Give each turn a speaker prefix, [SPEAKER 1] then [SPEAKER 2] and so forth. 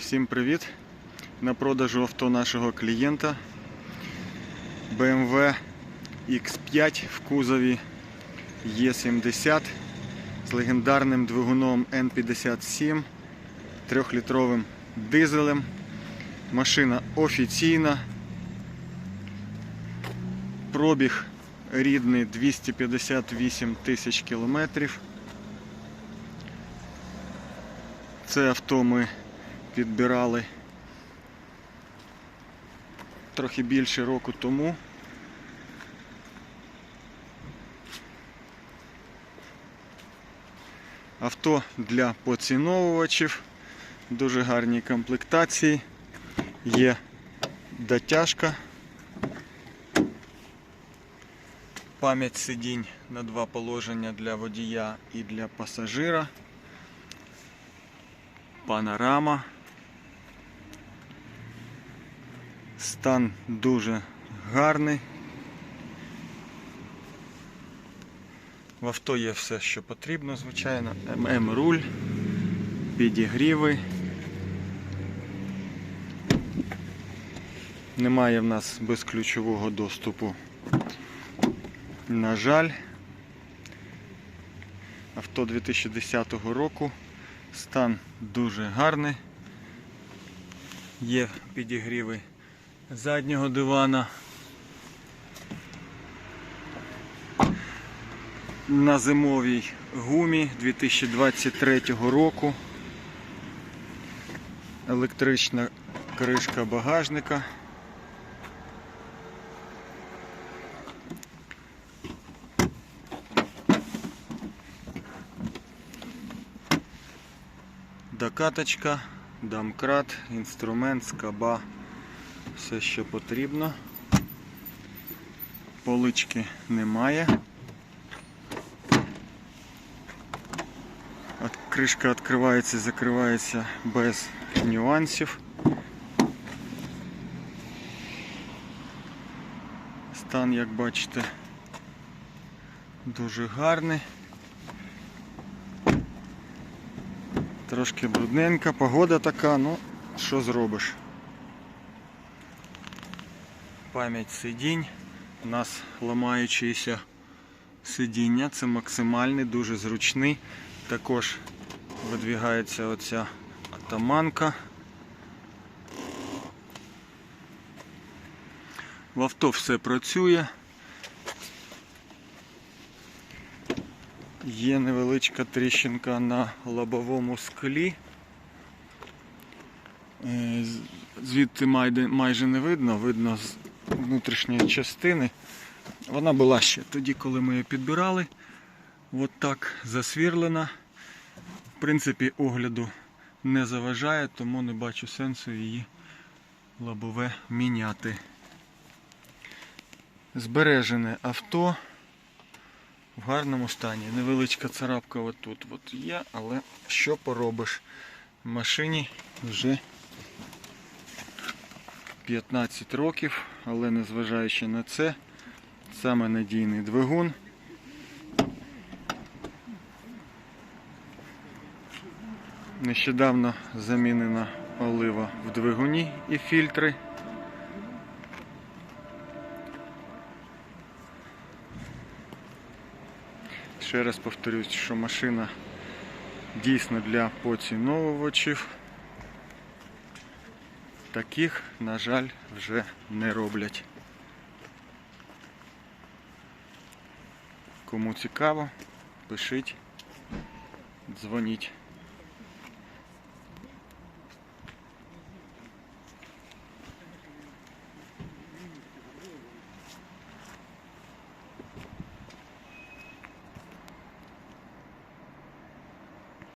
[SPEAKER 1] Всім привіт! На продажу авто нашого клієнта BMW X5 в кузові E70 з легендарним двигуном N57, 3-літровим дизелем. Машина офіційна. Пробіг рідний 258 тисяч кілометрів. Це авто ми підбирали трохи більше року тому. Авто для поціновувачів, дуже гарні комплектації, є дотяжка, пам'ять сидінь на два положення для водія і для пасажира панорама. Стан дуже гарний. В авто є все, що потрібно, звичайно. ММ-руль, підігріви. Немає в нас безключового доступу. На жаль, авто 2010 року. Стан дуже гарний. Є підігріви заднього дивана. На зимовій гумі 2023 року. Електрична кришка багажника. Докаточка, домкрат, інструмент, скоба, все, що потрібно. Полички немає. Кришка відкривається і закривається без нюансів. Стан, як бачите, дуже гарний. Трошки брудненька, погода така, ну що зробиш. Пам'ять сидінь. У нас ламаючіся сидіння, це максимальний, дуже зручний. Також видвігається оця атаманка. В авто все працює. Є невеличка тріщинка на лобовому склі. Е, Звідти майже не видно, видно внутрішньої частини. Вона була ще тоді, коли ми її підбирали. От так засвірлена. В принципі, огляду не заважає, тому не бачу сенсу її лобове міняти. Збережене авто в гарному стані. Невеличка царапка отут от є, але що поробиш? В машині вже 15 років, але незважаючи на це, саме надійний двигун. Нещодавно замінена олива в двигуні і фільтри. Ще раз повторюсь, що машина дійсно для поціновувачів. Таких, на жаль, вже не роблять. Кому цікаво, пишіть, дзвоніть.